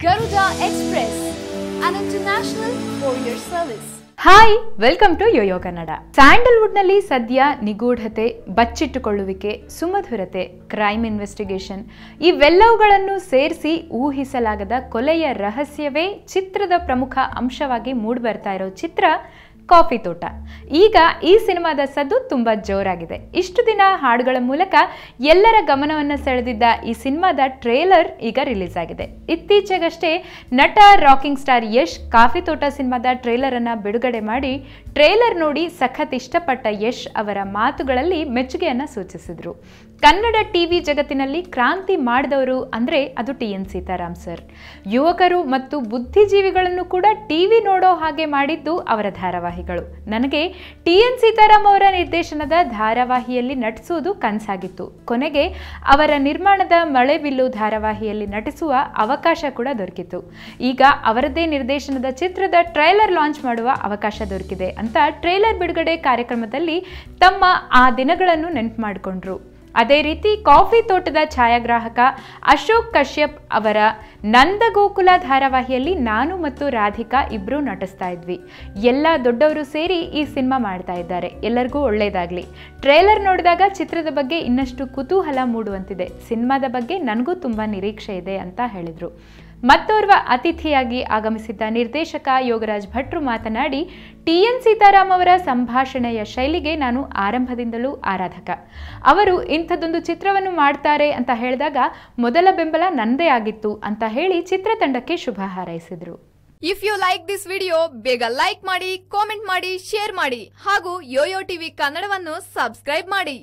Garuda Express, an international courier service. Hi welcome to Yoyo Kannada ಸ್ಯಾಂಡಲ್ವುಡ್ನಲ್ಲಿ ಸದ್ಯ ನಿಗೂಢತೆ ಬಚ್ಚಿಟ್ಟುಕೊಳ್ಳುವಿಕೆ ಸುಮಧುರತೆ crime investigation ಇವೆಲ್ಲವುಗಳನ್ನು ಸೇರಿಸಿ ಊಹಿಸಲಾಗದ ಕೊಲೆಯ ರಹಸ್ಯವೇ ಚಿತ್ರದ ಪ್ರಮುಖ ಅಂಶವಾಗಿ ಮೂಡಿಬರ್ತಾ ಇರೋ ಚಿತ್ರ ಕಾಫಿ ತೋಟ. ಈಗ ಈ ಸಿನಿಮಾದ ಸದ್ದು ತುಂಬ ಜೋರಾಗಿದೆ. ಇಷ್ಟು ದಿನ ಹಾಡುಗಳ ಮೂಲಕ ಎಲ್ಲರ ಗಮನವನ್ನು ಸೆಳೆದಿದ್ದ ಈ ಸಿನಿಮಾದ ಟ್ರೇಲರ್ ಈಗ ರಿಲೀಸ್ ಆಗಿದೆ. ಇತ್ತೀಚೆಗಷ್ಟೇ ನಟ ರಾಕಿಂಗ್ ಸ್ಟಾರ್ ಯಶ್ ಕಾಫಿ ತೋಟ ಸಿನಿಮಾದ ಟ್ರೇಲರ್ ಅನ್ನ ಬಿಡುಗಡೆ ಮಾಡಿ ಟ್ರೇಲರ್ ನೋಡಿ ಸಖತ್ ಇಷ್ಟಪಟ್ಟ ಯಶ್ ಅವರ ಮಾತುಗಳಲ್ಲಿ ಮೆಚ್ಚುಗೆಯನ್ನ ಸೂಚಿಸಿದ್ರು. ಕನ್ನಡ ಟಿವಿ ಜಗತ್ತಿನಲ್ಲಿ ಕ್ರಾಂತಿ ಮಾಡಿದವರು ಅಂದ್ರೆ ಅದು ಟಿ ಎನ್ ಸೀತಾರಾಮ್ ಸರ್. ಯುವಕರು ಮತ್ತು ಬುದ್ಧಿಜೀವಿಗಳನ್ನು ಕೂಡ ಟಿವಿ ನೋಡೋ ಹಾಗೆ ಮಾಡಿದ್ದು ಅವರ ಧಾರಾವಾಹಿಗಳು ನನಗೆ ಟಿ ಎನ್ ಸೀತಾರಾಮ್ ಅವರ ನಿರ್ದೇಶನದ ಧಾರಾವಾಹಿಯಲ್ಲಿ ನಟಿಸುವುದು ಕನಸಾಗಿತ್ತು. ಕೊನೆಗೆ ಅವರ ನಿರ್ಮಾಣದ ಮಳೆಬಿಲ್ಲು ಧಾರಾವಾಹಿಯಲ್ಲಿ ನಟಿಸುವ ಅವಕಾಶ ಕೂಡ ದೊರಕಿತು. ಈಗ ಅವರದ್ದೇ ನಿರ್ದೇಶನದ ಚಿತ್ರದ ಟ್ರೈಲರ್ ಲಾಂಚ್ ಮಾಡುವ ಅವಕಾಶ ದೊರಕಿದೆ ಅಂತ ಟ್ರೈಲರ್ ಬಿಡುಗಡೆ ಕಾರ್ಯಕ್ರಮದಲ್ಲಿ ತಮ್ಮ ಆ ದಿನಗಳನ್ನು ನೆನಪು ಮಾಡಿಕೊಂಡ್ರು. ಅದೇ ರೀತಿ ಕಾಫಿ ತೋಟದ ಛಾಯಾಗ್ರಾಹಕ ಅಶೋಕ್ ಕಶ್ಯಪ್ ಅವರ ನಂದಗೋಕುಲ ಧಾರಾವಾಹಿಯಲ್ಲಿ ನಾನು ಮತ್ತು ರಾಧಿಕಾ ಇಬ್ಬರು ನಟಿಸ್ತಾ ಇದ್ವಿ. ಎಲ್ಲ ದೊಡ್ಡವರು ಸೇರಿ ಈ ಸಿನಿಮಾ ಮಾಡ್ತಾ ಇದ್ದಾರೆ. ಎಲ್ಲರಿಗೂ ಒಳ್ಳೆಯದಾಗಲಿ ಟ್ರೇಲರ್ ನೋಡಿದಾಗ ಚಿತ್ರದ ಬಗ್ಗೆ ಇನ್ನಷ್ಟು ಕುತೂಹಲ ಮೂಡುವಂತಿದೆ. ಸಿನಿಮಾದ ಬಗ್ಗೆ ನನಗೂ ತುಂಬ ನಿರೀಕ್ಷೆ ಇದೆ ಅಂತ ಹೇಳಿದರು. ಮತ್ತೋರ್ವ ಅತಿಥಿಯಾಗಿ ಆಗಮಿಸಿದ್ದ ನಿರ್ದೇಶಕ ಯೋಗರಾಜ್ ಭಟ್ರು ಮಾತನಾಡಿ ಟಿ ಎನ್ ಸೀತಾರಾಮ್ ಅವರ ಸಂಭಾಷಣೆಯ ಶೈಲಿಗೆ ನಾನು ಆರಂಭದಿಂದಲೂ ಆರಾಧಕ. ಅವರು ಇಂಥದ್ದೊಂದು ಚಿತ್ರವನ್ನು ಮಾಡ್ತಾರೆ ಅಂತ ಹೇಳಿದಾಗ ಮೊದಲ ಬೆಂಬಲ ನಂದೇ ಆಗಿತ್ತು ಅಂತ ಹೇಳಿ ಚಿತ್ರತಂಡಕ್ಕೆ ಶುಭ ಹಾರೈಸಿದರು. If you like this video ಬೇಗ ಲೈಕ್ ಮಾಡಿ ಕಾಮೆಂಟ್ ಮಾಡಿ ಶೇರ್ ಮಾಡಿ ಹಾಗೂ ಯೋಯೋ ಟಿವಿ ಕನ್ನಡವನ್ನು ಸಬ್ಸ್ಕ್ರೈಬ್ ಮಾಡಿ.